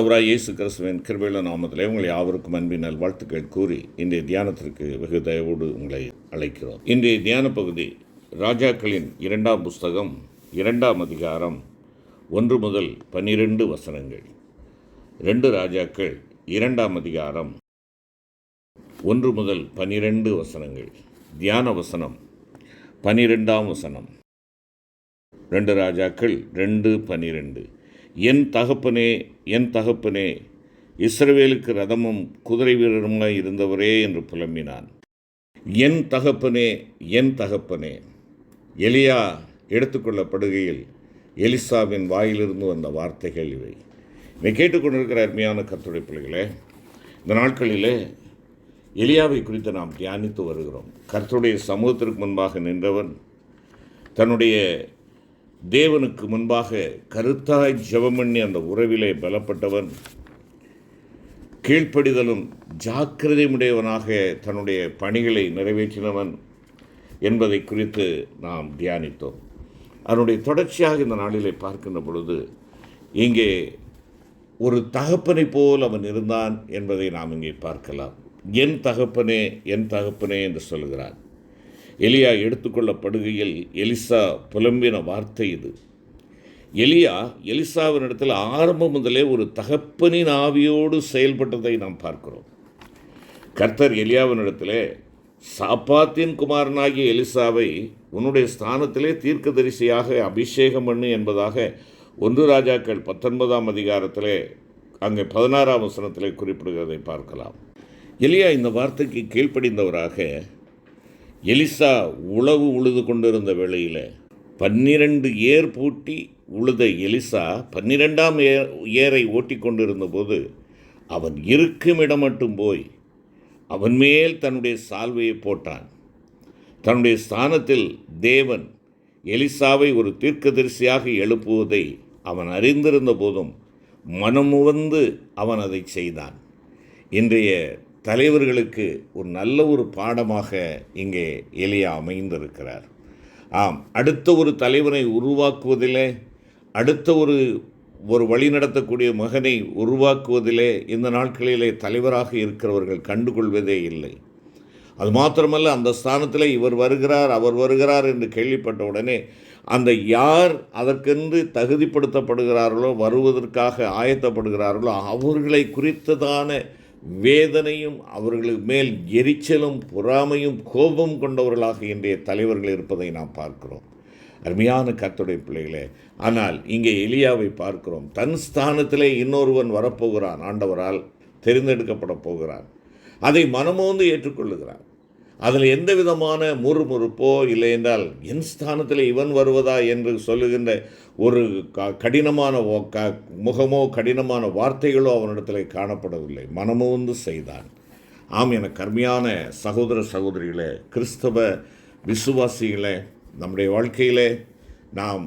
ஆண்டவராய் இயேசு கிறிஸ்துவின் கிருபையில நாமத்திலே உங்களை யாவருக்கும் அன்பின் நல்வாழ்த்துக்கள் கூறி இன்றைய தியானத்திற்கு வெகு தயவோடு உங்களை அழைக்கிறோம். இன்றைய தியான பகுதி ராஜாக்களின் இரண்டாம் புஸ்தகம் இரண்டாம் அதிகாரம் ஒன்று முதல் பன்னிரெண்டு வசனங்கள். ரெண்டு ராஜாக்கள் இரண்டாம் அதிகாரம் ஒன்று முதல் பன்னிரெண்டு வசனங்கள். தியான வசனம் பன்னிரெண்டாம் வசனம். ரெண்டு ராஜாக்கள் ரெண்டு பன்னிரெண்டு. என் தகப்பனே என் தகப்பனே இஸ்ரவேலுக்கு ரதமும் குதிரை வீரருமாய் இருந்தவரே என்று புலம்பினான். என் தகப்பனே என் தகப்பனே எலியா எடுத்துக்கொள்ளப்படுகையில் எலிசாவின் வாயிலிருந்து வந்த வார்த்தைகள் இவை. இவை கேட்டுக்கொண்டிருக்கிற அருமையான கத்துடைய பிள்ளைகளே இந்த நாட்களிலே எலியாவை குறித்து நாம் தியானித்து வருகிறோம். கர்த்தருடைய சமூகத்திற்கு முன்பாக நின்றவன் தன்னுடைய தேவனுக்கு முன்பாக கருத்தாய் ஜெபம் பண்ணி அந்த உறவிலே பலப்பட்டவன் கீழ்ப்படிதலும் ஜாக்கிரதையுடையவனாக தன்னுடைய பணிகளை நிறைவேற்றினவன் என்பதை குறித்து நாம் தியானித்தோம். அதனுடைய தொடர்ச்சியாக இந்த நாளிலே பார்க்கின்ற பொழுது இங்கே ஒரு தகப்பனை போல் அவன் இருந்தான் என்பதை நாம் இங்கே பார்க்கலாம். என் தகப்பனே என் தகப்பனே என்று சொல்கிறான் எலியா எடுத்துக்கொள்ளப்படுகையில் எலிசா புலம்பின வார்த்தை இது. எலியா எலிசாவினிடத்தில் ஆரம்பம் முதலே ஒரு தகப்பனின் ஆவியோடு செயல்பட்டதை நாம் பார்க்கிறோம். கர்த்தர் எலியாவினிடத்திலே சாப்பாத்தின் குமாரனாகிய எலிசாவை உன்னுடைய ஸ்தானத்திலே தீர்க்கதரிசியாக அபிஷேகம் பண்ணு என்பதாக ஒன்று ராஜாக்கள் பத்தொன்பதாம் அதிகாரத்திலே அங்கே பதினாறாம் வசனத்திலே குறிப்பிடுகிறதை பார்க்கலாம். எலியா இந்த வார்த்தைக்கு கீழ்ப்படிந்தவராக எலிசா உழவு உழுது கொண்டிருந்த வேளையில் பன்னிரண்டு ஏர் பூட்டி உழுத எலிசா பன்னிரெண்டாம் ஏர் ஏரை ஓட்டி கொண்டிருந்தபோது அவன் இருக்கும் இடம் மட்டும் போய் அவன் மேல் தன்னுடைய சால்வையை போட்டான். தன்னுடைய ஸ்தானத்தில் தேவன் எலிசாவை ஒரு தீர்க்கதரிசியாக எழுப்புவதை அவன் அறிந்திருந்த போதும் மனமுவந்து அவன் அதை செய்தான். இன்றைய தலைவர்களுக்கு ஒரு நல்ல ஒரு பாடமாக இங்கே எலியா அமைந்திருக்கிறார். ஆம் அடுத்த ஒரு தலைவனை உருவாக்குவதிலே அடுத்த ஒரு ஒரு வழி நடத்தக்கூடிய மகனை உருவாக்குவதிலே இந்த நாட்களிலே தலைவராக இருக்கிறவர்கள் கண்டுகொள்வதே இல்லை. அது மாத்திரமல்ல அந்த ஸ்தானத்தில் இவர் வருகிறார் அவர் வருகிறார் என்று கேள்விப்பட்ட உடனே அந்த யார் அதற்கென்று தகுதிப்படுத்தப்படுகிறார்களோ வருவதற்காக ஆயத்தப்படுகிறார்களோ அவர்களை குறித்ததான வேதனையும் அவர்களுக்கு மேல் எரிச்சலும் பொறாமையும் கோபம் கொண்டவர்களாக இன்றைய தலைவர்கள் இருப்பதை நாம் பார்க்கிறோம். அருமையான கத்துடைய பிள்ளைகளே ஆனால் இங்கே எலியாவை பார்க்கிறோம். தன் ஸ்தானத்திலே இன்னொருவன் வரப்போகிறான். ஆண்டவரால் தெரிந்தெடுக்கப்பட போகிறான். அதை மனமோந்து ஏற்றுக்கொள்ளுகிறான். அதில் எந்த விதமான முறுமுறுப்போ இல்லை என்றால் என் ஸ்தானத்தில் இவன் வருவதா என்று சொல்லுகின்ற ஒரு க கடினமான க முகமோ கடினமான வார்த்தைகளோ அவனிடத்தில் காணப்படவில்லை. மனமோந்து செய்தான். ஆம் என கர்மையான சகோதர சகோதரிகளே கிறிஸ்தவ விசுவாசிகளே நம்முடைய வாழ்க்கையிலே நாம்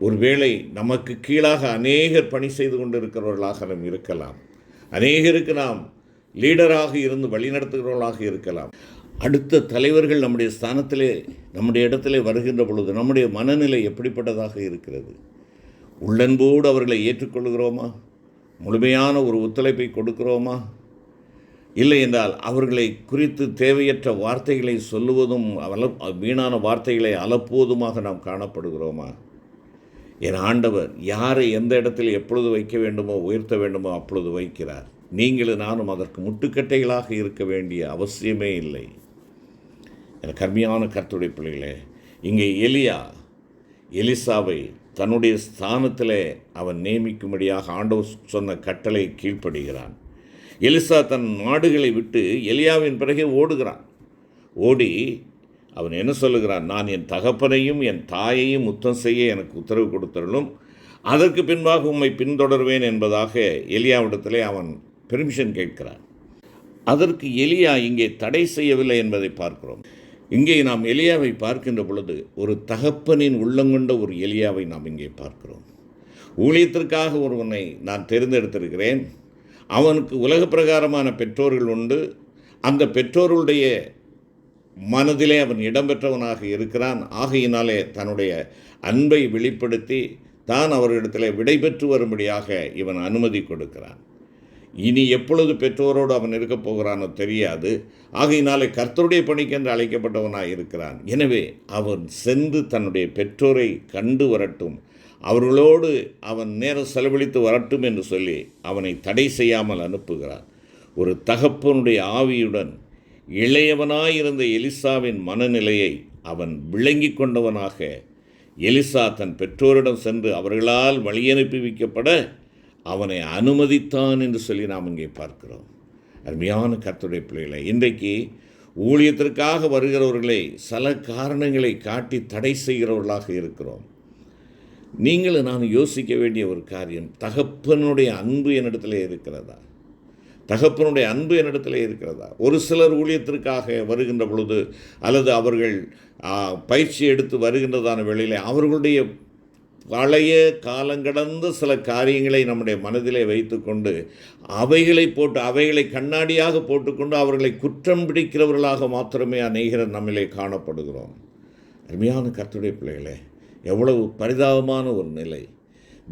ஒருவேளை நமக்கு கீழாக அநேகர் பணி செய்து கொண்டிருக்கிறவர்களாக நாம் இருக்கலாம். அநேகருக்கு நாம் லீடராக இருந்து வழிநடத்துகிறவர்களாக இருக்கலாம். அடுத்த தலைவர்கள் நம்முடைய ஸ்தானத்திலே நம்முடைய இடத்திலே வருகின்ற பொழுது நம்முடைய மனநிலை எப்படிப்பட்டதாக இருக்கிறது? உள்ளன்போடு அவர்களை ஏற்றுக்கொள்கிறோமா? முழுமையான ஒரு ஒத்துழைப்பை கொடுக்கிறோமா? இல்லை என்றால் அவர்களை குறித்து தேவையற்ற வார்த்தைகளை சொல்லுவதும் அல வீணான வார்த்தைகளை அலப்புவதுமாக நாம் காணப்படுகிறோமா? என் ஆண்டவர் யாரை எந்த இடத்தில் எப்பொழுது வைக்க வேண்டுமோ உயர்த்த வேண்டுமோ அப்பொழுது வைக்கிறார். நீங்களும் நானும் அதற்கு முட்டுக்கட்டைகளாக இருக்க வேண்டிய அவசியமே இல்லை. என கர்மியான கர்த்துடைய பிள்ளைகளே இங்கே எலியா எலிசாவை தன்னுடைய ஸ்தானத்தில் அவன் நியமிக்கும்படியாக ஆண்டவர் சொன்ன கட்டளை கீழ்ப்படுகிறான். எலிசா தன் நாடுகளை விட்டு எலியாவின் பிறகே ஓடுகிறான். ஓடி அவன் என்ன சொல்லுகிறான்? நான் என் தகப்பனையும் என் தாயையும் முத்தம் செய்ய எனக்கு உத்தரவு கொடுத்தருளும் அதற்கு பின்பாக உம்மை பின்தொடர்வேன் என்பதாக எலியாவிடத்திலே அவன் பெர்மிஷன் கேட்கிறான். அதற்கு எலியா இங்கே தடை செய்யவில்லை என்பதை பார்க்கிறோம். இங்கே நாம் எலியாவை பார்க்கின்ற பொழுது ஒரு தகப்பனின் உள்ளங்கொண்ட ஒரு எலியாவை நாம் இங்கே பார்க்கிறோம். ஊழியத்திற்காக ஒருவனை நான் தேர்ந்தெடுத்திருக்கிறேன். அவனுக்கு உலக பிரகாரமான பெற்றோர்கள் உண்டு. அந்த பெற்றோர்களுடைய மனதிலே அவன் இடம்பெற்றவனாக இருக்கிறான். ஆகையினாலே தன்னுடைய அன்பை வெளிப்படுத்தி தான் அவர்களிடத்தில் விடைபெற்று வரும்படியாக இவன் அனுமதி கொடுக்கிறான். இனி எப்பொழுது பெற்றோரோடு அவன் இருக்கப் போகிறானோ தெரியாது. ஆகையினாலே கர்த்தருடைய பணிக்கென்று அழைக்கப்பட்டவனாக இருக்கிறான். எனவே அவன் சென்று தன்னுடைய பெற்றோரை கண்டு வரட்டும். அவர்களோடு அவன் நேரம் செலவழித்து வரட்டும் என்று சொல்லி அவனை தடை செய்யாமல் அனுப்புகிறான் ஒரு தகப்பனுடைய ஆவியுடன் இளையவனாயிருந்த எலிசாவின் மனநிலையை அவன் விளங்கி கொண்டவனாக எலிசா தன் பெற்றோரிடம் சென்று அவர்களால் வழியனுப்பி வைக்கப்பட அவனை அனுமதித்தான் என்று சொல்லி நாம் இங்கே பார்க்கிறோம். அருமையான கர்த்தருடைய பிள்ளைகளை இன்றைக்கு ஊழியத்திற்காக வருகிறவர்களை சில காரணங்களை காட்டி தடை செய்கிறவர்களாக இருக்கிறோம். நீங்களும் நான் யோசிக்க வேண்டிய ஒரு காரியம் தகப்பனுடைய அன்பு என்னிடத்தில் இருக்கிறதா? தகப்பனுடைய அன்பு என்னிடத்தில் இருக்கிறதா? ஒரு சிலர் ஊழியத்திற்காக வருகின்ற பொழுது அல்லது அவர்கள் பயிற்சி எடுத்து வருகின்றதான வேளையில் அவர்களுடைய பழைய காலங்கடந்த சில காரியங்களை நம்முடைய மனதிலே வைத்துக்கொண்டு அவைகளை போட்டு அவைகளை கண்ணாடியாக போட்டுக்கொண்டு அவர்களை குற்றம் பிடிக்கிறவர்களாக மாத்திரமே அநேகர் நம்மிலே காணப்படுகிறோம். அருமையான கத்துடைய பிள்ளைகளே எவ்வளவு பரிதாபமான ஒரு நிலை.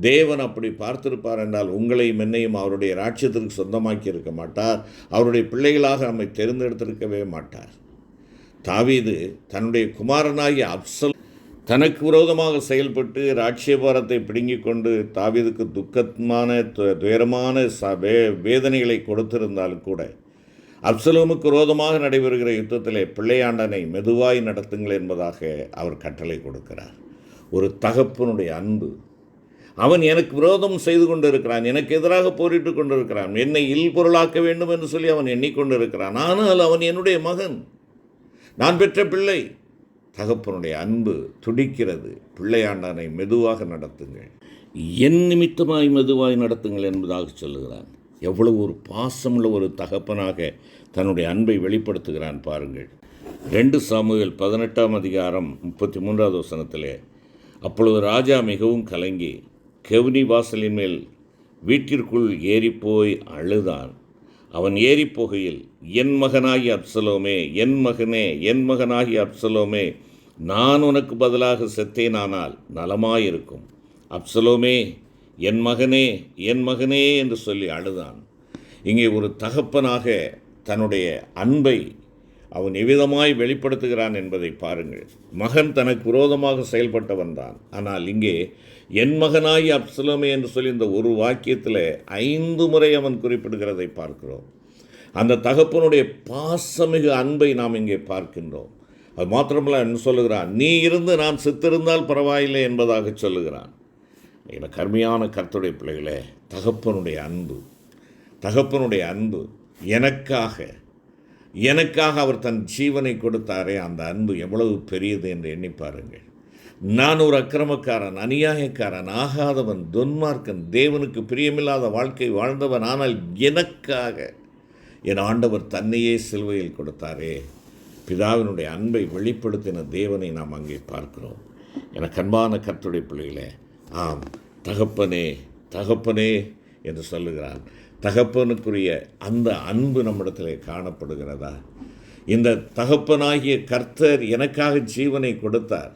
தேவன் அப்படி பார்த்திருப்பார் என்றால் உங்களையும் என்னையும் அவருடைய ராட்சியத்திற்கு சொந்தமாக்கி இருக்க மாட்டார். அவருடைய பிள்ளைகளாக நம்மை தேர்ந்தெடுத்திருக்கவே மாட்டார். தாவீது தன்னுடைய குமாரனாகிய அப்சல் தனக்கு விரோதமாக செயல்பட்டு ராட்சியபாரத்தை பிடுங்கிக் கொண்டு தாவிதுக்கு துக்கமான து- துயரமான ச வே வேதனைகளை கொடுத்திருந்தாலும் கூட அப்சலோமுக்கு விரோதமாக நடைபெறுகிற யுத்தத்திலே பிள்ளையாண்டனை மெதுவாய் நடத்துங்கள் என்பதாக அவர் கட்டளை கொடுக்கிறார். ஒரு தகப்பனுடைய அன்பு. அவன் எனக்கு விரோதம் செய்து கொண்டிருக்கிறான் எனக்கு எதிராக போரிட்டு கொண்டிருக்கிறான் என்னை இல்பொருளாக்க வேண்டும் என்று சொல்லி அவன் எண்ணிக்கொண்டிருக்கிறான் ஆனால் அவன் என்னுடைய மகன். நான் பெற்ற பிள்ளை. தகப்பனுடைய அன்பு துடிக்கிறது. பிள்ளையாண்டானை மெதுவாக நடத்துங்கள். என் நிமித்தமாய் மெதுவாய் நடத்துங்கள் என்பதாக சொல்லுகிறான். எவ்வளவு ஒரு பாசமுள்ள ஒரு தகப்பனாக தன்னுடைய அன்பை வெளிப்படுத்துகிறான் பாருங்கள். ரெண்டு சாமுவேல் பதினெட்டாம் அதிகாரம் முப்பத்தி மூன்றாவது வசனத்திலே அப்பொழுது ராஜா மிகவும் கலங்கி கெவுனி வாசலின் மேல் வீட்டிற்குள் ஏறிப்போய் அழுதான். அவன் ஏறிப்போகையில் என் மகனாகி அப்சலோமே என் மகனே என் மகனாகி அப்சலோமே நான் உனக்கு பதிலாக செத்தேனானால் நலமாயிருக்கும். அப்சலோமே என் மகனே என் மகனே என்று சொல்லி அழுதான். இங்கே ஒரு தகப்பனாக தன்னுடைய அன்பை அவன் எவ்விதமாய் வெளிப்படுத்துகிறான் என்பதை பாருங்கள். மகன் தனக்கு விரோதமாக செயல்பட்டவன் தான் ஆனால் இங்கே என் மகனாய் அப்சலோமே என்று சொல்லி இந்த ஒரு வாக்கியத்தில் ஐந்து முறை அவன் குறிப்பிடுகிறதை பார்க்கிறோம். அந்த தகப்பனுடைய பாசமிகு அன்பை நாம் இங்கே பார்க்கின்றோம். அது மாத்திரமல்ல என்ன சொல்லுகிறான் நீ இருந்து நான் சித்திருந்தால் பரவாயில்லை என்பதாக சொல்லுகிறான். எனக்கு அருமையான கர்த்தருடைய பிள்ளைகளே தகப்பனுடைய அன்பு தகப்பனுடைய அன்பு எனக்காக எனக்காக அவர் தன் ஜீவனை கொடுத்தாரே அந்த அன்பு எவ்வளவு பெரியது என்று எண்ணி பாருங்கள். நான் ஒரு அக்கிரமக்காரன் அநியாயக்காரன் ஆகாதவன் துன்மார்க்கன் தேவனுக்கு பிரியமில்லாத வாழ்க்கை வாழ்ந்தவன் ஆனால் எனக்காக என் ஆண்டவர் தன்னையே சிலுவையில் கொடுத்தாரே பிதாவினுடைய அன்பை வெளிப்படுத்தின தேவனை நாம் அங்கே பார்க்கிறோம். என கண்பான கர்த்துடைய பிள்ளைகளே ஆம் தகப்பனே தகப்பனே என்று சொல்லுகிறான் தகப்பனுக்குரிய அந்த அன்பு நம்மிடத்தில் காணப்படுகிறதா? இந்த தகப்பனாகிய கர்த்தர் எனக்காக ஜீவனை கொடுத்தார்.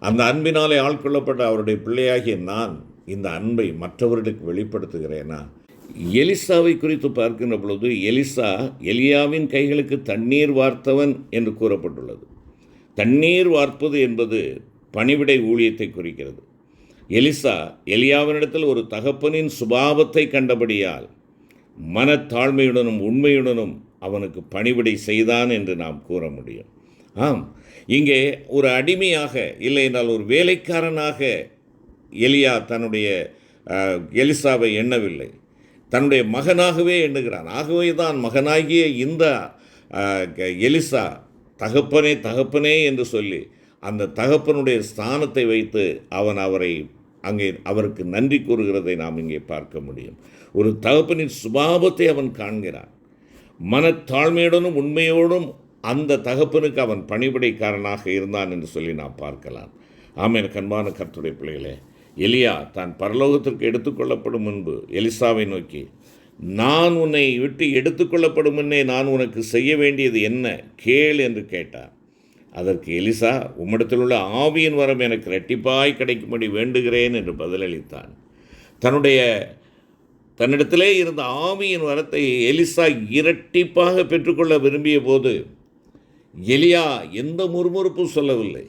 அந்த அன்பினாலே ஆட்கொள்ளப்பட்ட அவருடைய பிள்ளையாகிய நான் இந்த அன்பை மற்றவர்களுக்கு வெளிப்படுத்துகிறேனா? எலிசாவை குறித்து பார்க்கின்ற பொழுது எலிசா எலியாவின் கைகளுக்கு தண்ணீர் வார்த்தவன் என்று கூறப்பட்டுள்ளது. தண்ணீர் வார்ப்பது என்பது பணிவிடை ஊழியத்தை குறிக்கிறது. எலிசா எலியாவினிடத்தில் ஒரு தகப்பனின் சுபாவத்தை கண்டபடியால் மனத்தாழ்மையுடனும் உண்மையுடனும் அவனுக்கு பணிவிடை செய்தான் என்று நாம் கூற முடியும். ஆம் இங்கே ஒரு அடிமையாக இல்லை என்றால் ஒரு வேலைக்காரனாக எலியா தன்னுடைய எலிசாவை எண்ணவில்லை. தன்னுடைய மகனாகவே எண்ணுகிறான். ஆகவே தான் மகனாகிய இந்த எலிசா தகப்பனே தகப்பனே என்று சொல்லி அந்த தகப்பனுடைய ஸ்தானத்தை வைத்து அவன் அவரை அங்கே அவருக்கு நன்றி கூறுகிறதை நாம் இங்கே பார்க்க முடியும். ஒரு தகப்பனின் சுபாவத்தை அவன் காண்கிறான். மனத்தாழ்மையுடனும் உண்மையோடும் அந்த தகப்பனுக்கு அவன் பணிபடைக்காரனாக இருந்தான் என்று சொல்லி நாம் பார்க்கலாம். ஆமென். கண்பான கர்த்துடைய பிள்ளைகளே எலியா தான் பரலோகத்திற்கு எடுத்துக்கொள்ளப்படும் முன்பு எலிசாவை நோக்கி நான் உன்னை விட்டு எடுத்துக்கொள்ளப்படும் முன்னே நான் உனக்கு செய்ய வேண்டியது என்ன? கேள் என்று கேட்டார் அதற்கு எலிசா உம்மிடத்தில் உள்ள ஆவியின் வரம் எனக்கு ரெட்டிப்பாய் கிடைக்கும்படி வேண்டுகிறேன் என்று பதிலளித்தான். தன்னுடைய தன்னிடத்திலே இருந்த ஆவியின் வரத்தை எலிசா இரட்டிப்பாக பெற்றுக்கொள்ள விரும்பிய போது எலியா எந்த முறுமுறுப்பும் சொல்லவில்லை.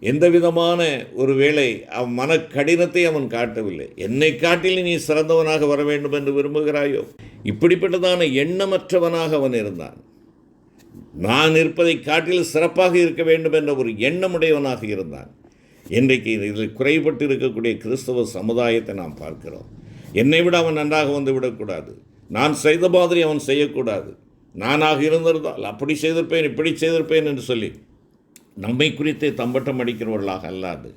எந்த விதமான ஒரு வேளை அவன் மன கடினத்தை அவன் காட்டவில்லை. என்னை காட்டில் நீ சிறந்தவனாக வர வேண்டும் என்று விரும்புகிறாயோ? இப்படிப்பட்டதான எண்ணமற்றவனாக அவன் இருந்தான். நான் இருப்பதை காட்டில் சிறப்பாக இருக்க வேண்டும் என்ற ஒரு எண்ணமுடையவனாக இருந்தான். இன்றைக்கு இதில் குறைபட்டு இருக்கக்கூடிய கிறிஸ்தவ சமுதாயத்தை நாம் பார்க்கிறோம். என்னை விட அவன் நன்றாக வந்து விடக்கூடாது. நான் செய்த மாதிரி அவன் செய்யக்கூடாது. நானாக இருந்திருந்தால் அப்படி செய்திருப்பேன் இப்படி செய்திருப்பேன் என்று சொல்லி நம்மை குறித்தே தம்பட்டம் அடிக்கிறவர்களாக அல்லாது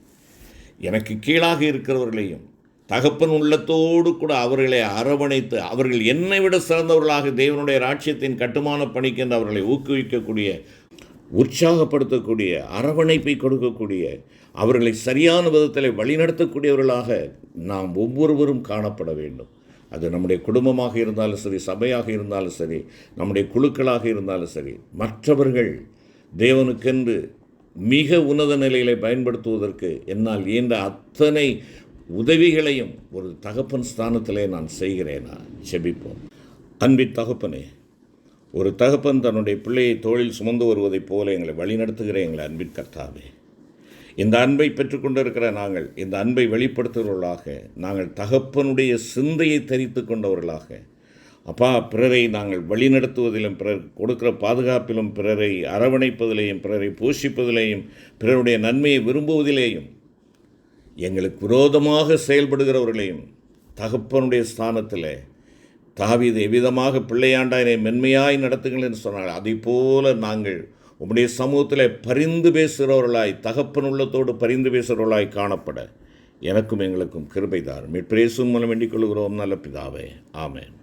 எனக்கு கீழாக இருக்கிறவர்களையும் தகப்பன் உள்ளத்தோடு கூட அவர்களை அரவணைத்து அவர்கள் என்னை விட சிறந்தவர்களாக தேவனுடைய ராட்சியத்தின் கட்டுமான பணிக்கென்று அவர்களை ஊக்குவிக்கக்கூடிய உற்சாகப்படுத்தக்கூடிய அரவணைப்பை கொடுக்கக்கூடிய அவர்களை சரியான விதத்தில் வழிநடத்தக்கூடியவர்களாக நாம் ஒவ்வொருவரும் காணப்பட வேண்டும். அது நம்முடைய குடும்பமாக இருந்தாலும் சரி சபையாக இருந்தாலும் சரி நம்முடைய குழுக்களாக இருந்தாலும் சரி மற்றவர்கள் தேவனுக்கென்று மிக உன்னத நிலையில பயன்படுத்துவதற்கு என்னால் இயன்ற அத்தனை உதவிகளையும் ஒரு தகப்பன் ஸ்தானத்திலே நான் செய்கிறேனா? செபிப்போம். அன்பின் தகப்பனே ஒரு தகப்பன் தன்னுடைய பிள்ளையை தோளில் சுமந்து வருவதைப் போல எங்களை வழிநடத்துகிற எங்களை அன்பின் கர்த்தாவே. இந்த அன்பை பெற்றுக்கொண்டிருக்கிற நாங்கள் இந்த அன்பை வெளிப்படுத்துகிறவர்களாக நாங்கள் தகப்பனுடைய சிந்தையை தெரித்து கொண்டவர்களாக அப்பா பிறரை நாங்கள் வழிநடத்துவதிலும் பிறர் கொடுக்கிற பாதுகாப்பிலும் பிறரை அரவணைப்பதிலேயும் பிறரை போஷிப்பதிலேயும் பிறருடைய நன்மையை விரும்புவதிலேயும் எங்களுக்கு விரோதமாக செயல்படுகிறவர்களையும் தகப்பனுடைய ஸ்தானத்தில் தாவிது எவ்விதமாக பிள்ளையாண்டாயினை மென்மையாய் நடத்துங்கள் என்று சொன்னார்கள். அதை போல நாங்கள் உம்முடைய சமூகத்தில் பரிந்து பேசுகிறவர்களாய் தகப்பன் உள்ளத்தோடு பரிந்து பேசுகிறவர்களாய் காணப்பட எனக்கும் எங்களுக்கும் கிருபை தாரும். மீட்பிரேசும் மூலம் வேண்டிக் கொள்கிறோம். நல்ல பிதாவே. ஆமேன்.